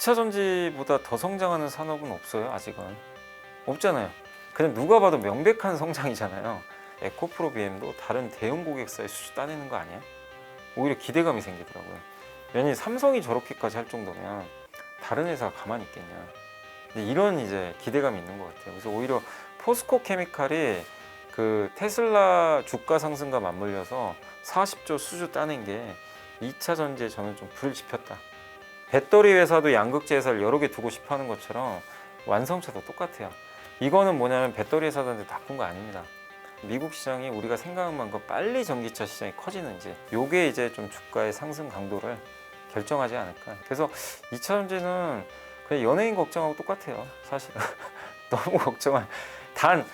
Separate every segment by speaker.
Speaker 1: 2차 전지보다 더 성장하는 산업은 없어요 아직은? 없잖아요. 그냥 누가 봐도 명백한 성장이잖아요. 에코프로 BM도 다른 대형 고객사의 수주 따내는 거 아니야? 오히려 기대감이 생기더라고요. 왜냐면 삼성이 저렇게까지 할 정도면 다른 회사가 가만히 있겠냐. 이런 이제 기대감이 있는 것 같아요. 그래서 오히려 포스코 케미칼이 그 테슬라 주가 상승과 맞물려서 40조 수주 따낸 게 2차 전지에 저는 좀 불을 지폈다 배터리 회사도 양극재 회사를 여러 개 두고 싶어 하는 것처럼 완성차도 똑같아요. 이거는 뭐냐면 배터리 회사들한테 나쁜 거 아닙니다. 미국 시장이 우리가 생각한 만큼 빨리 전기차 시장이 커지는지 요게 이제 좀 주가의 상승 강도를 결정하지 않을까. 그래서 2차 전지는 그냥 연예인 걱정하고 똑같아요. 사실은 너무 걱정할 단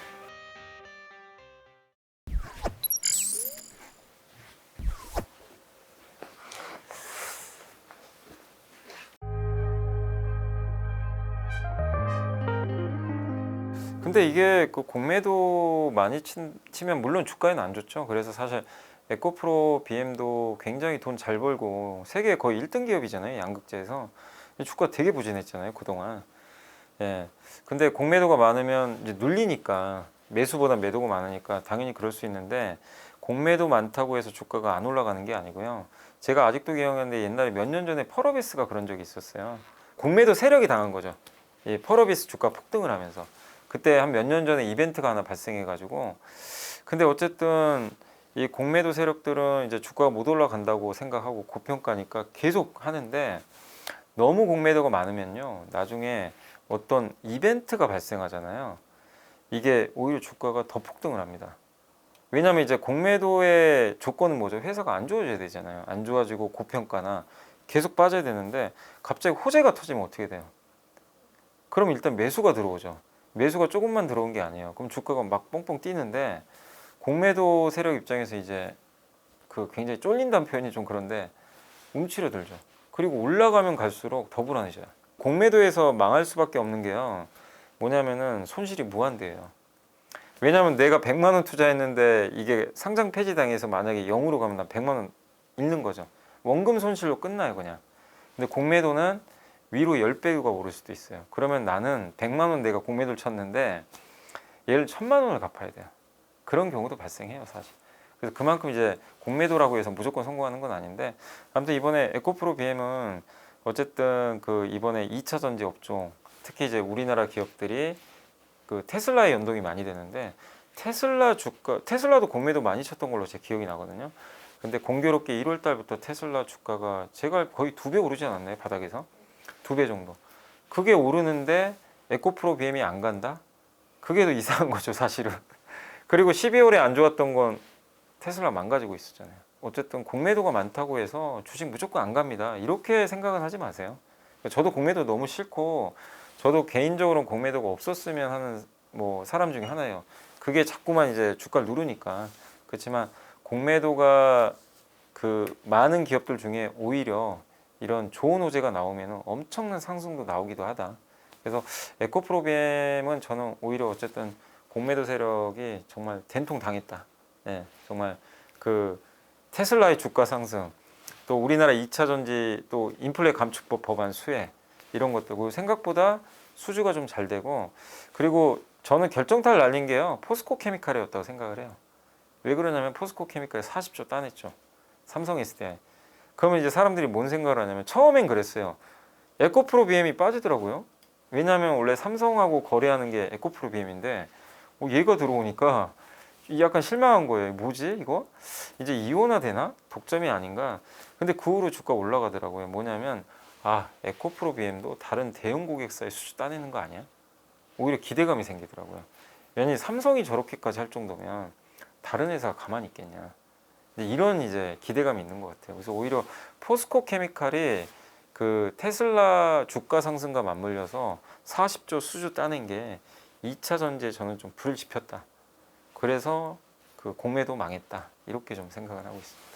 Speaker 1: 근데 이게 그 공매도 많이 친, 치면 물론 주가에는 안 좋죠. 그래서 사실 에코프로 BM도 굉장히 돈 잘 벌고 세계 거의 1등 기업이잖아요. 양극재에서 주가 되게 부진했잖아요. 그동안. 예. 근데 공매도가 많으면 이제 눌리니까 매수보다 매도가 많으니까 당연히 그럴 수 있는데 공매도 많다고 해서 주가가 안 올라가는 게 아니고요. 제가 아직도 기억하는데 옛날에 몇 년 전에 펄어비스가 그런 적이 있었어요. 공매도 세력이 당한 거죠. 이 펄어비스 주가 폭등을 하면서. 그때 한 몇 년 전에 이벤트가 하나 발생해가지고. 근데 어쨌든 이 공매도 세력들은 이제 주가가 못 올라간다고 생각하고 고평가니까 계속 하는데 너무 공매도가 많으면요 나중에 어떤 이벤트가 발생하잖아요. 이게 오히려 주가가 더 폭등을 합니다. 왜냐하면 이제 공매도의 조건은 뭐죠? 회사가 안 좋아져야 되잖아요. 안 좋아지고 고평가나 계속 빠져야 되는데 갑자기 호재가 터지면 어떻게 돼요? 그럼 일단 매수가 들어오죠 매수가 조금만 들어온 게 아니에요. 그럼 주가가 막 뻥뻥 뛰는데 공매도 세력 입장에서 이제 그 굉장히 쫄린다는 표현이 좀 그런데 움츠려 들죠. 그리고 올라가면 갈수록 더 불안해져요. 공매도에서 망할 수밖에 없는 게요. 뭐냐면은 손실이 무한대예요. 왜냐하면 내가 100만 원 투자했는데 이게 상장 폐지 당해서 만약에 0으로 가면 난 100만 원 잃는 거죠. 원금 손실로 끝나요, 그냥. 근데 공매도는 위로 10배가 오를 수도 있어요. 그러면 나는 100만 원 내가 공매도를 쳤는데 얘를 1000만 원을 갚아야 돼요. 그런 경우도 발생해요, 사실. 그래서 그만큼 이제 공매도라고 해서 무조건 성공하는 건 아닌데 아무튼 이번에 에코프로 BM은 어쨌든 그 이번에 2차 전지 업종 특히 이제 우리나라 기업들이 그 테슬라에 연동이 많이 되는데 테슬라 주가 테슬라도 공매도 많이 쳤던 걸로 제 기억이 나거든요. 근데 공교롭게 1월 달부터 테슬라 주가가 제가 거의 두 배 오르지 않았나요, 바닥에서? 두 배 정도. 그게 오르는데 에코프로 BM이 안 간다? 그게 더 이상한 거죠, 사실은. 그리고 12월에 안 좋았던 건 테슬라 망가지고 있었잖아요. 어쨌든 공매도가 많다고 해서 주식 무조건 안 갑니다. 이렇게 생각은 하지 마세요. 저도 공매도 너무 싫고 저도 개인적으로는 공매도가 없었으면 하는 뭐 사람 중에 하나예요. 그게 자꾸만 이제 주가를 누르니까. 그렇지만 공매도가 그 많은 기업들 중에 오히려 이런 좋은 호재가 나오면 엄청난 상승도 나오기도 하다. 그래서 에코프로비엠은 저는 오히려 어쨌든 공매도 세력이 정말 된통 당했다. 예, 정말 그 테슬라의 주가 상승, 또 우리나라 2차 전지 또 인플레 감축법 법안 수혜 이런 것들 생각보다 수주가 좀 잘 되고 그리고 저는 결정타를 날린 게요 포스코 케미칼이었다고 생각을 해요. 왜 그러냐면 포스코 케미칼에 40조 따냈죠. 삼성 SDI. 그러면 이제 사람들이 뭔 생각을 하냐면 처음엔 그랬어요. 에코프로 BM이 빠지더라고요. 왜냐하면 원래 삼성하고 거래하는 게 에코프로 BM인데 어, 얘가 들어오니까 약간 실망한 거예요. 뭐지 이거? 이제 이원화 되나? 독점이 아닌가? 근데 그 후로 주가 올라가더라고요. 뭐냐면 아 에코프로 BM도 다른 대형 고객사의 수주 따내는 거 아니야? 오히려 기대감이 생기더라고요. 왜냐면 삼성이 저렇게까지 할 정도면 다른 회사가 가만히 있겠냐? 이런 이제 기대감이 있는 것 같아요. 그래서 오히려 포스코 케미칼이 그 테슬라 주가 상승과 맞물려서 40조 수주 따낸 게 2차 전지에 저는 좀 불을 지폈다. 그래서 그 공매도 망했다. 이렇게 좀 생각을 하고 있습니다.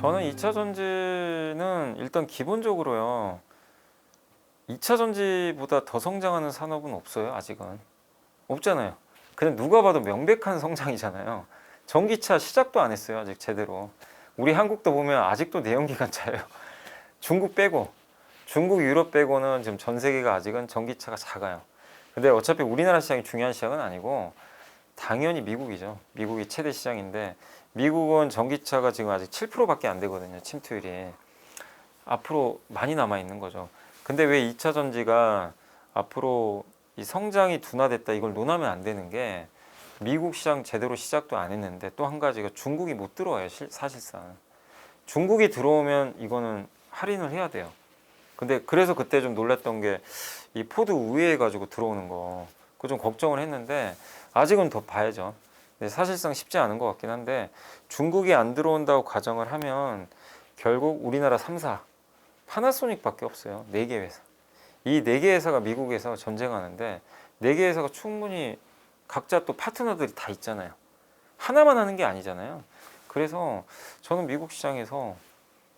Speaker 1: 저는 2차 전지는 일단 기본적으로요. 2차 전지보다 더 성장하는 산업은 없어요, 아직은. 없잖아요. 그냥 누가 봐도 명백한 성장이잖아요. 전기차 시작도 안 했어요, 아직 제대로. 우리 한국도 보면 아직도 내연기관차예요. 중국 빼고 중국, 유럽 빼고는 지금 전 세계가 아직은 전기차가 작아요. 근데 어차피 우리나라 시장이 중요한 시장은 아니고 당연히 미국이죠. 미국이 최대 시장인데 미국은 전기차가 지금 아직 7%밖에 안 되거든요. 침투율이. 앞으로 많이 남아 있는 거죠. 근데 왜 2차 전지가 앞으로 이 성장이 둔화됐다 이걸 논하면 안 되는 게 미국 시장 제대로 시작도 안 했는데 또 한 가지가 중국이 못 들어와요. 실- 사실상. 중국이 들어오면 이거는 할인을 해야 돼요. 근데 그래서 그때 좀 놀랐던 게 이 포드 우회해 가지고 들어오는 거. 그거 좀 걱정을 했는데 아직은 더 봐야죠. 사실상 쉽지 않은 것 같긴 한데 중국이 안 들어온다고 가정을 하면 결국 우리나라 3사 파나소닉밖에 없어요. 네개 회사. 이 네 개 회사가 미국에서 전쟁하는데 네 개 회사가 충분히 각자 또 파트너들이 다 있잖아요. 하나만 하는 게 아니잖아요. 그래서 저는 미국 시장에서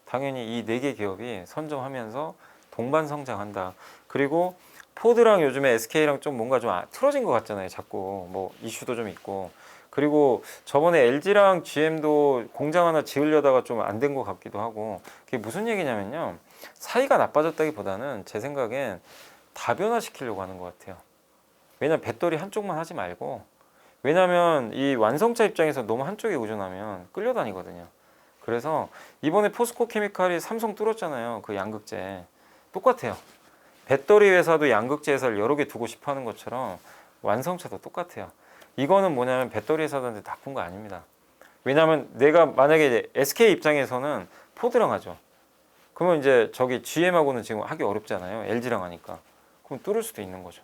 Speaker 1: 당연히 이 네 개 기업이 선점하면서 동반 성장한다. 그리고 포드랑 요즘에 SK랑 좀 뭔가 좀 아- 틀어진 것 같잖아요. 자꾸 뭐 이슈도 좀 있고. 그리고 저번에 LG랑 GM도 공장 하나 지으려다가 좀 안 된 것 같기도 하고. 그게 무슨 얘기냐면요. 사이가 나빠졌다기보다는 제 생각엔 다변화 시키려고 하는 것 같아요. 왜냐면 배터리 한쪽만 하지 말고 왜냐면 이 완성차 입장에서 너무 한쪽에 의존하면 끌려다니거든요. 그래서 이번에 포스코 케미칼이 삼성 뚫었잖아요. 그 양극재 똑같아요. 배터리 회사도 양극재 회사를 여러 개 두고 싶어 하는 것처럼 완성차도 똑같아요. 이거는 뭐냐면 배터리 회사들한테 나쁜 거 아닙니다. 왜냐하면 내가 만약에 SK 입장에서는 포드랑 하죠. 그러면 이제 저기 GM하고는 지금 하기 어렵잖아요. LG랑 하니까. 그럼 뚫을 수도 있는 거죠.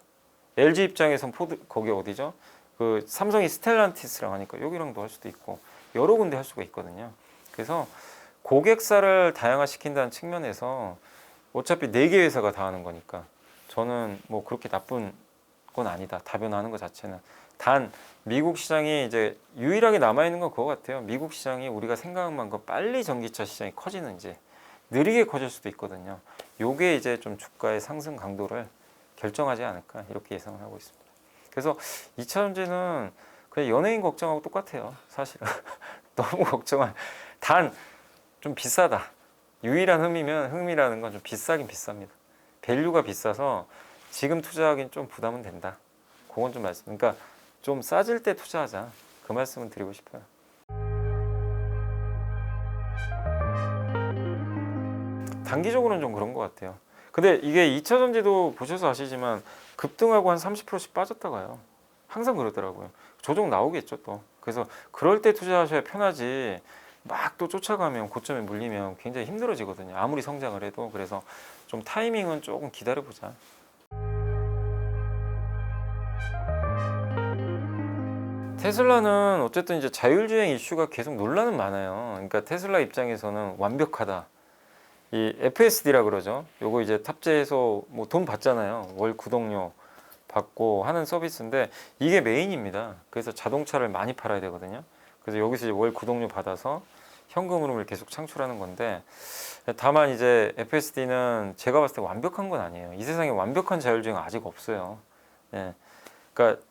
Speaker 1: LG 입장에선 포드 거기 어디죠? 그 삼성이 스텔란티스랑 하니까 여기랑도 할 수도 있고 여러 군데 할 수가 있거든요. 그래서 고객사를 다양화시킨다는 측면에서 어차피 네 개 회사가 다 하는 거니까 저는 뭐 그렇게 나쁜 건 아니다. 다변화하는 것 자체는 단 미국 시장이 이제 유일하게 남아 있는 건 그거 같아요. 미국 시장이 우리가 생각한 만큼 빨리 전기차 시장이 커지는지 느리게 커질 수도 있거든요. 요게 이제 좀 주가의 상승 강도를 결정하지 않을까 이렇게 예상을 하고 있습니다. 그래서 2차 전지는 그냥 연예인 걱정하고 똑같아요. 사실은 너무 걱정할 단 좀 비싸다. 유일한 흠이면 흠이라는 건 좀 비싸긴 비쌉니다. 밸류가 비싸서 지금 투자하기는 좀 부담은 된다. 그건 좀 말씀. 그러니까 좀 싸질 때 투자하자. 그 말씀은 드리고 싶어요. 단기적으로는 좀 그런 것 같아요. 근데 이게 2차 전지도 보셔서 아시지만 급등하고 한 30%씩 빠졌다가요. 항상 그러더라고요. 조정 나오겠죠 또. 그래서 그럴 때 투자하셔야 편하지. 막 또 쫓아가면 고점에 물리면 굉장히 힘들어지거든요. 아무리 성장을 해도 그래서 좀 타이밍은 조금 기다려 보자. 테슬라는 어쨌든 이제 자율주행 이슈가 계속 논란은 많아요. 그러니까 테슬라 입장에서는 완벽하다. 이 FSD라 그러죠. 요거 이제 탑재해서 뭐 돈 받잖아요. 월 구독료 받고 하는 서비스인데 이게 메인입니다. 그래서 자동차를 많이 팔아야 되거든요. 그래서 여기서 이제 월 구독료 받아서 현금 흐름을 계속 창출하는 건데 다만 이제 FSD는 제가 봤을 때 완벽한 건 아니에요. 이 세상에 완벽한 자율주행은 아직 없어요. 예. 그러니까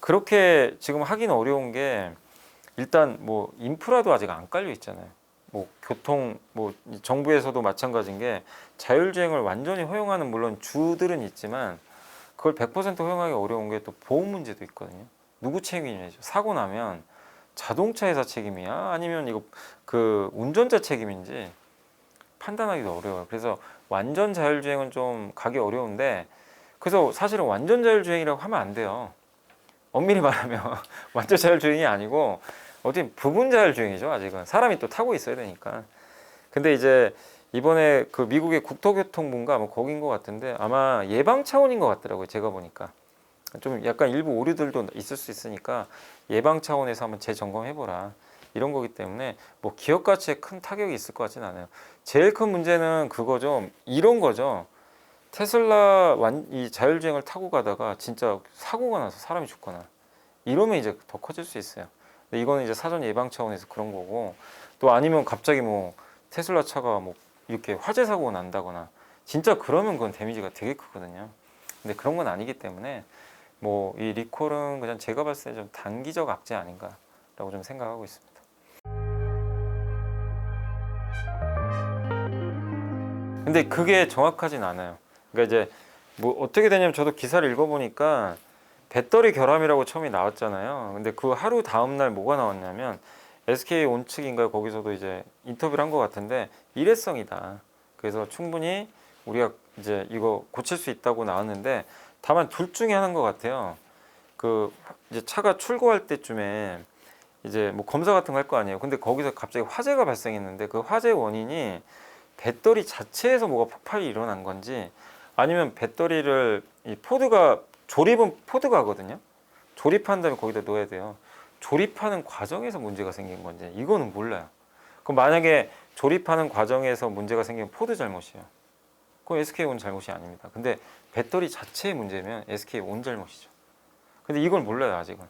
Speaker 1: 그렇게 지금 하기는 어려운 게 일단 뭐 인프라도 아직 안 깔려 있잖아요. 뭐 교통 뭐 정부에서도 마찬가지인 게 자율주행을 완전히 허용하는 물론 주들은 있지만 그걸 100% 허용하기 어려운 게 또 보험 문제도 있거든요. 누구 책임이죠? 사고 나면 자동차 회사 책임이야? 아니면 이거 그 운전자 책임인지 판단하기도 어려워요. 그래서 완전 자율주행은 좀 가기 어려운데 그래서 사실은 완전 자율주행이라고 하면 안 돼요. 엄밀히 말하면 완전 자율주행이 아니고 어디 부분 자율주행이죠. 아직은 사람이 또 타고 있어야 되니까. 근데 이제 이번에 그 미국의 국토교통부인가 뭐 거긴 것 같은데 아마 예방 차원인 것 같더라고요 제가 보니까. 좀 약간 일부 오류들도 있을 수 있으니까 예방 차원에서 한번 재점검해 보라. 이런 거기 때문에 뭐 기업 가치에 큰 타격이 있을 것 같지는 않아요. 제일 큰 문제는 그거죠 이런 거죠. 테슬라 완, 이 자율주행을 타고 가다가 진짜 사고가 나서 사람이 죽거나 이러면 이제 더 커질 수 있어요. 근데 이거는 이제 사전 예방 차원에서 그런 거고 또 아니면 갑자기 뭐 테슬라 차가 뭐 이렇게 화재 사고가 난다거나 진짜 그러면 그건 데미지가 되게 크거든요. 근데 그런 건 아니기 때문에 뭐 이 리콜은 그냥 제가 봤을 때 좀 단기적 악재 아닌가라고 좀 생각하고 있습니다. 근데 그게 정확하진 않아요. 그러니까 이제 뭐 어떻게 되냐면 저도 기사를 읽어보니까 배터리 결함이라고 처음에 나왔잖아요. 근데 그 하루 다음 날 뭐가 나왔냐면 SK 온 측인가요? 거기서도 이제 인터뷰를 한 것 같은데 일회성이다. 그래서 충분히 우리가 이제 이거 고칠 수 있다고 나왔는데 다만 둘 중에 하나인 것 같아요. 그 이제 차가 출고할 때쯤에 이제 뭐 검사 같은 거 할 거 아니에요. 근데 거기서 갑자기 화재가 발생했는데 그 화재 원인이 배터리 자체에서 뭐가 폭발이 일어난 건지 아니면 배터리를 이 포드가 조립은 포드가 하거든요. 조립한 다음에 거기다 넣어야 돼요. 조립하는 과정에서 문제가 생긴 건지 이거는 몰라요. 그럼 만약에 조립하는 과정에서 문제가 생기면 포드 잘못이에요. 그건 SK 온 잘못이 아닙니다. 근데 배터리 자체의 문제면 SK 온 잘못이죠. 근데 이걸 몰라요 아직은.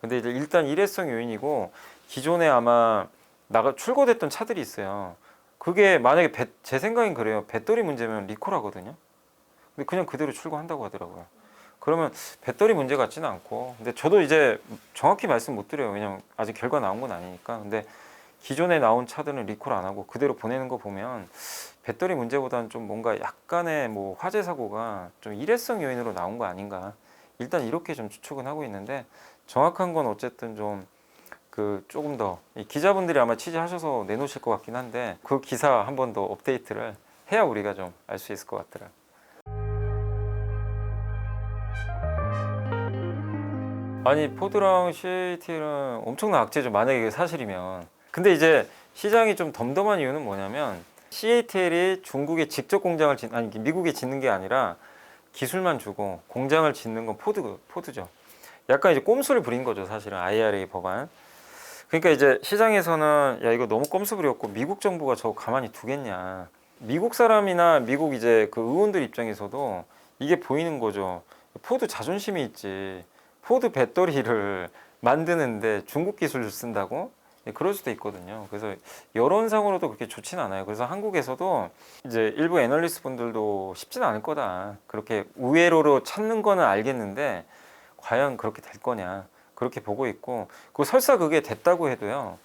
Speaker 1: 근데 이제 일단 일회성 요인이고 기존에 아마 나가 출고됐던 차들이 있어요. 그게 만약에 배- 제 생각엔 그래요. 배터리 문제면 리콜하거든요. 근데 그냥 그대로 출고한다고 하더라고요. 그러면 배터리 문제 같지는 않고 근데 저도 이제 정확히 말씀 못 드려요. 왜냐면 아직 결과 나온 건 아니니까. 근데 기존에 나온 차들은 리콜 안 하고 그대로 보내는 거 보면 배터리 문제보다는 좀 뭔가 약간의 뭐 화재 사고가 좀 일회성 요인으로 나온 거 아닌가. 일단 이렇게 좀 추측은 하고 있는데 정확한 건 어쨌든 좀 그 조금 더이 기자분들이 아마 취재하셔서 내놓으실 것 같긴 한데 그 기사 한 번 더 업데이트를 해야 우리가 좀 알 수 있을 것 같더라. 아니 포드랑 CATL은 엄청난 악재죠. 만약에 이게 사실이면. 근데 이제 시장이 좀 덤덤한 이유는 뭐냐면 CATL이 중국에 직접 공장을 짓 아니 미국에 짓는 게 아니라 기술만 주고 공장을 짓는 건 포드 포드죠. 약간 이제 꼼수를 부린 거죠, 사실은 IRA 법안. 그러니까 이제 시장에서는 야 이거 너무 꼼수 부렸고 미국 정부가 저거 가만히 두겠냐. 미국 사람이나 미국 이제 그 의원들 입장에서도 이게 보이는 거죠. 포드 자존심이 있지. 포드 배터리를 만드는데 중국 기술을 쓴다고? 예, 그럴 수도 있거든요. 그래서 여론상으로도 그렇게 좋지는 않아요. 그래서 한국에서도 이제 일부 애널리스트 분들도 쉽지는 않을 거다. 그렇게 우회로로 찾는 거는 알겠는데 과연 그렇게 될 거냐. 그렇게 보고 있고 그 설사 그게 됐다고 해도요.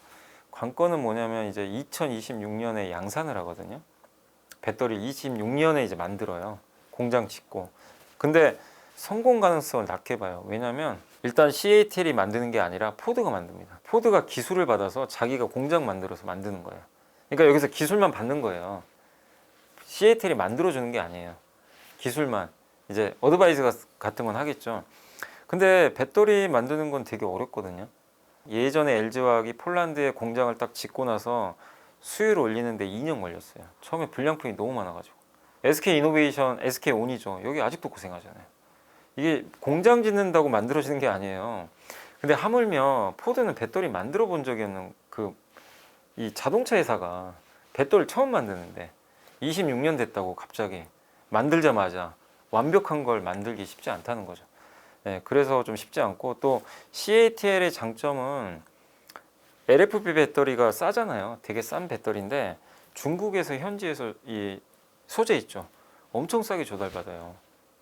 Speaker 1: 관건은 뭐냐면 이제 2026년에 양산을 하거든요. 배터리 26년에 이제 만들어요. 공장 짓고. 근데 성공 가능성을 낮게 봐요. 왜냐면 일단 CATL이 만드는 게 아니라 포드가 만듭니다. 포드가 기술을 받아서 자기가 공장 만들어서 만드는 거예요. 그러니까 여기서 기술만 받는 거예요. CATL이 만들어 주는 게 아니에요. 기술만 이제 어드바이스 가- 같은 건 하겠죠. 근데 배터리 만드는 건 되게 어렵거든요. 예전에 LG화학이 폴란드에 공장을 딱 짓고 나서 수율 올리는데 2년 걸렸어요. 처음에 불량품이 너무 많아가지고. SK 이노베이션, SK 온이죠. 여기 아직도 고생하잖아요. 이게 공장 짓는다고 만들어지는 게 아니에요. 근데 하물며 포드는 배터리 만들어 본 적이 없는 그 이 자동차 회사가 배터리를 처음 만드는데 26년 됐다고 갑자기 만들자마자 완벽한 걸 만들기 쉽지 않다는 거죠. 네, 그래서 좀 쉽지 않고 또 CATL의 장점은 LFP 배터리가 싸잖아요. 되게 싼 배터리인데 중국에서 현지에서 이 소재 있죠. 엄청 싸게 조달받아요.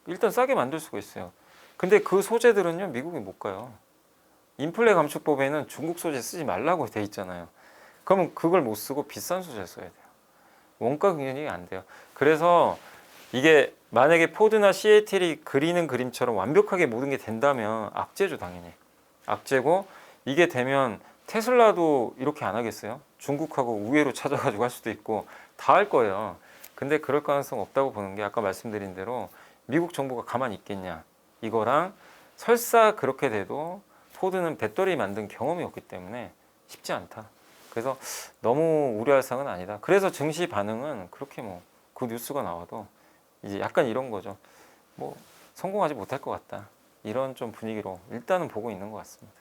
Speaker 1: 일단 싸게 만들 수가 있어요. 근데 그 소재들은요 미국에 못 가요. 인플레 감축법에는 중국 소재 쓰지 말라고 돼 있잖아요. 그러면 그걸 못 쓰고 비싼 소재 써야 돼요. 원가 경쟁이 안 돼요. 그래서 이게 만약에 포드나 CATL이 그리는 그림처럼 완벽하게 모든 게 된다면 악재죠 당연히. 악재고 이게 되면 테슬라도 이렇게 안 하겠어요? 중국하고 우회로 찾아가지고 할 수도 있고 다 할 거예요. 근데 그럴 가능성 없다고 보는 게 아까 말씀드린 대로 미국 정부가 가만히 있겠냐 이거랑 설사 그렇게 돼도 포드는 배터리 만든 경험이 없기 때문에 쉽지 않다. 그래서 너무 우려할 사항은 아니다. 그래서 증시 반응은 그렇게 뭐 그 뉴스가 나와도 이제 약간 이런 거죠. 뭐 성공하지 못할 것 같다. 이런 좀 분위기로 일단은 보고 있는 것 같습니다.